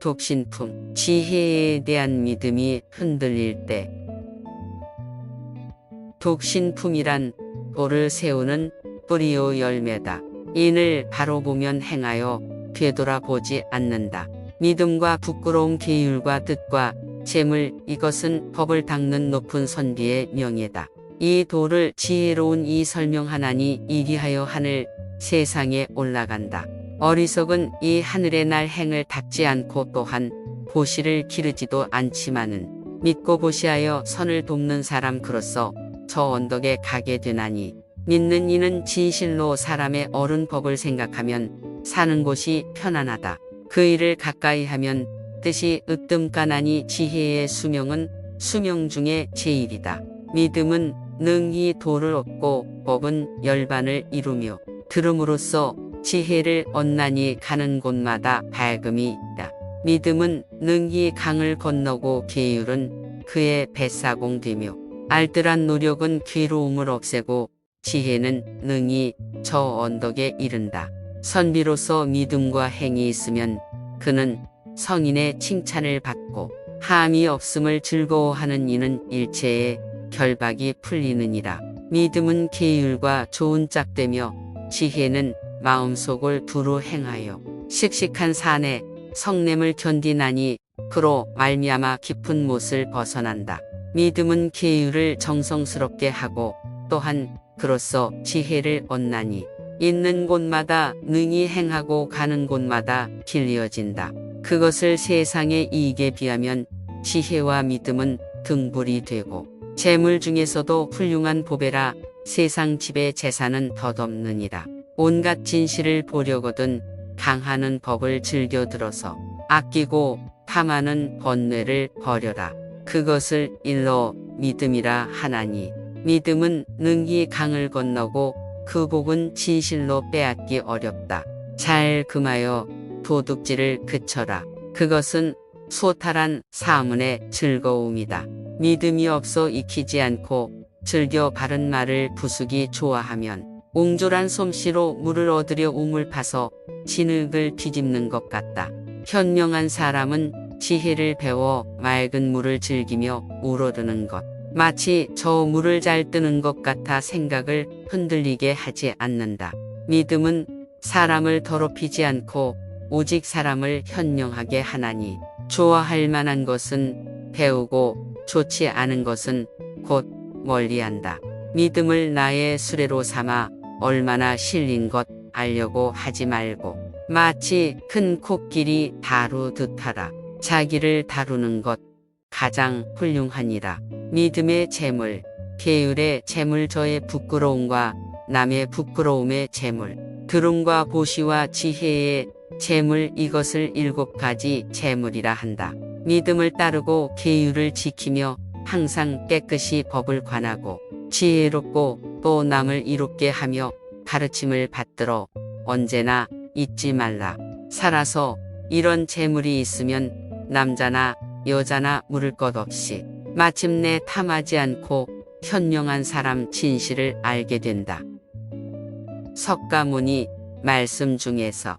독신품, 지혜에 대한 믿음이 흔들릴 때 독신품이란 돌을 세우는 뿌리오 열매다. 인을 바로 보면 행하여 되돌아보지 않는다. 믿음과 부끄러움 계율과 뜻과 재물 이것은 법을 닦는 높은 선비의 명예다. 이 돌을 지혜로운 이 설명하나니 이리하여 하늘 세상에 올라간다. 어리석은 이 하늘의 날 행을 닦지 않고 또한 보시를 기르지도 않지만은 믿고 보시하여 선을 돕는 사람 그로써 저 언덕에 가게 되나니 믿는 이는 진실로 사람의 옳은 법을 생각하면 사는 곳이 편안하다. 그 일을 가까이 하면 뜻이 으뜸 가나니 지혜의 수명은 수명 중에 제일이다. 믿음은 능히 도를 얻고 법은 열반을 이루며 들음으로써 지혜를 얻나니 가는 곳마다 밝음이 있다. 믿음은 능히 강을 건너고 계율은 그의 뱃사공 되며 알뜰한 노력은 괴로움을 없애고 지혜는 능히 저 언덕에 이른다. 선비로서 믿음과 행이 있으면 그는 성인의 칭찬을 받고 함이 없음을 즐거워하는 이는 일체의 결박이 풀리느니라. 믿음은 계율과 좋은 짝되며 지혜는 마음속을 두루 행하여 씩씩한 산에 성냄을 견디나니 그로 말미암아 깊은 못을 벗어난다. 믿음은 계율을 정성스럽게 하고 또한 그로써 지혜를 얻나니 있는 곳마다 능히 행하고 가는 곳마다 길리어진다. 그것을 세상의 이익에 비하면 지혜와 믿음은 등불이 되고 재물 중에서도 훌륭한 보배라 세상 집의 재산은 덧없느니라. 온갖 진실을 보려거든 강하는 법을 즐겨 들어서 아끼고 탐하는 번뇌를 버려라. 그것을 일러 믿음이라 하나니 믿음은 능히 강을 건너고 그 복은 진실로 빼앗기 어렵다. 잘 금하여 도둑질을 그쳐라. 그것은 소탈한 사문의 즐거움이다. 믿음이 없어 익히지 않고 즐겨 바른 말을 부수기 좋아하면 옹졸한 솜씨로 물을 얻으려 우물 파서 진흙을 뒤집는 것 같다. 현명한 사람은 지혜를 배워 맑은 물을 즐기며 우러드는 것. 마치 저 물을 잘 뜨는 것 같아 생각을 흔들리게 하지 않는다. 믿음은 사람을 더럽히지 않고 오직 사람을 현명하게 하나니 좋아할 만한 것은 배우고 좋지 않은 것은 곧 멀리한다. 믿음을 나의 수레로 삼아 얼마나 실린 것 알려고 하지 말고 마치 큰 코끼리 다루듯 하라. 자기를 다루는 것 가장 훌륭하니라. 믿음의 재물, 계율의 재물 저의 부끄러움과 남의 부끄러움의 재물, 들음과 보시와 지혜의 재물 이것을 일곱 가지 재물이라 한다. 믿음을 따르고 계율을 지키며 항상 깨끗이 법을 관하고 지혜롭고 또 남을 이롭게 하며 가르침을 받들어 언제나 잊지 말라. 살아서 이런 재물이 있으면 남자나 여자나 물을 것 없이 마침내 탐하지 않고 현명한 사람 진실을 알게 된다. 석가모니 말씀 중에서